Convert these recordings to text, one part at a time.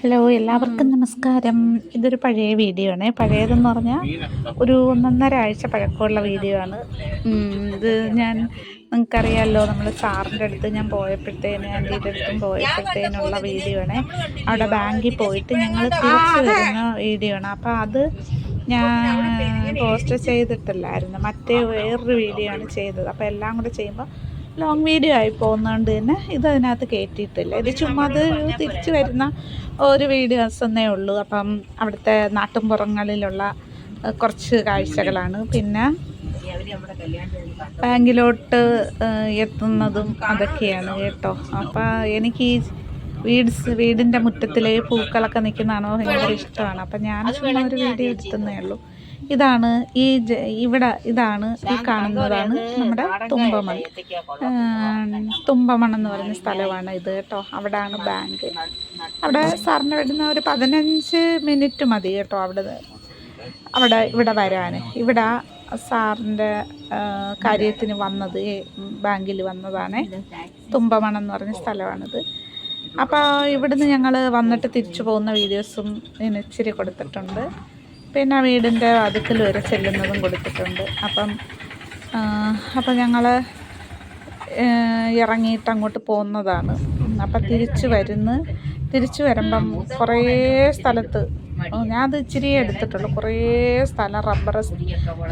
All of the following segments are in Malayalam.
ഹലോ എല്ലാവർക്കും നമസ്കാരം. ഇതൊരു പഴയ വീഡിയോ ആണ്. പഴയതെന്ന് പറഞ്ഞാൽ ഒരു ഒന്നൊന്നര ആഴ്ച പഴക്കമുള്ള വീഡിയോ ആണ്. ഇത് ഞാൻ നിങ്ങൾക്കറിയാമല്ലോ നമ്മൾ സാറിന്റെ അടുത്ത് ഞാൻ പോയപ്പോഴത്തേന് ആന്റീന്റെ അടുത്തും പോയപ്പോഴത്തേനുള്ള വീഡിയോ ആണ്. അവിടെ ബാങ്കിൽ പോയിട്ട് ഞങ്ങൾ തിരിച്ചു വരുന്ന വീഡിയോ ആണ്. അപ്പോൾ അത് ഞാൻ പോസ്റ്റ് ചെയ്തിട്ടില്ലായിരുന്നു. മറ്റേ വേറൊരു വീഡിയോ ആണ് ചെയ്തത്. അപ്പോൾ എല്ലാം കൂടെ ചെയ്യുമ്പോൾ ലോങ് വീഡിയോ ആയി പോകുന്നതുകൊണ്ട് തന്നെ ഇത് അതിനകത്ത് കയറ്റിയിട്ടില്ല ഇത് ചുമ്മാ അത് തിരിച്ചു വരുന്ന ഒരു വീഡിയോസ് എന്നേ ഉള്ളൂ. അപ്പം അവിടുത്തെ നാട്ടുംപുറങ്ങളിലുള്ള കുറച്ച് കാഴ്ചകളാണ്. പിന്നെ ബാങ്കിലോട്ട് എത്തുന്നതും അതൊക്കെയാണ് കേട്ടോ. അപ്പം എനിക്ക് ഈ വീട്സ് വീടിന്റെ മുറ്റത്തിലെ പൂക്കളൊക്കെ നിൽക്കുന്നതാണോ ഭയങ്കര ഇഷ്ടമാണ്. അപ്പം ഞാൻ ചുമ്മാ ഒരു വീഡിയോ എടുത്തുന്നേ ഉള്ളൂ. ഇതാണ് ഈ ഇവിടെ ഇതാണ് ഈ കാണുന്നതാണ് നമ്മുടെ തുമ്പമൺ. തുമ്പമൺ എന്ന് പറയുന്ന സ്ഥലമാണ് ഇത് കേട്ടോ. അവിടെയാണ് ബാങ്ക്. അവിടെ സാറിന് വരുന്ന ഒരു പതിനഞ്ച് മിനിറ്റ് മതി കേട്ടോ അവിടെ അവിടെ ഇവിടെ വരാൻ ഇവിടെ സാറിന്റെ കാര്യത്തിന് വന്നത് ബാങ്കിൽ വന്നതാണ്. തുമ്പമൺ എന്ന് പറഞ്ഞ സ്ഥലമാണിത്. അപ്പോൾ ഇവിടുന്ന് ഞങ്ങൾ വന്നിട്ട് തിരിച്ചു പോകുന്ന വീഡിയോസും ഇച്ചിരി കൊടുത്തിട്ടുണ്ട്. പിന്നെ വീടിന്റെ വാതിക്കൽ വരെ ചെല്ലുന്നതും കൊടുത്തിട്ടുണ്ട്. അപ്പം അപ്പം ഞങ്ങൾ ഇറങ്ങിയിട്ട് അങ്ങോട്ട് പോകുന്നതാണ്. അപ്പം തിരിച്ച് വരുന്ന് തിരിച്ചു വരുമ്പം കുറേ സ്ഥലത്ത് ഞാൻ ഇച്ചിരി എടുത്തിട്ടുള്ളൂ. കുറേ സ്ഥലം റബ്ബർ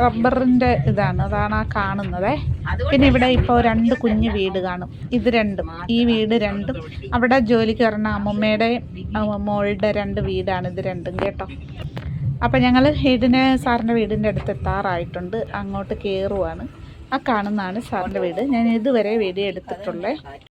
റബ്ബറിന്റെ ഇതാണ് അതാണ് ആ കാണുന്നത്. പിന്നെ ഇവിടെ ഇപ്പോൾ രണ്ട് കുഞ്ഞു വീട് കാണും. ഇത് രണ്ടും. ഈ വീട് രണ്ടും. അവിടെ ജോലിക്ക് വരണ അമ്മമ്മയുടെ മോളുടെ രണ്ട് വീടാണ് ഇത് രണ്ടും കേട്ടോ. അപ്പം ഞങ്ങൾ വീടിന് സാറിന്റെ വീടിന്റെ അടുത്ത് എത്താറായിട്ടുണ്ട്. അങ്ങോട്ട് കയറുവാണ് ആ കാണുന്നതാണ് സാറിന്റെ വീട്. ഞാൻ ഇതുവരെ വീഡിയോ എടുത്തിട്ടുള്ളത്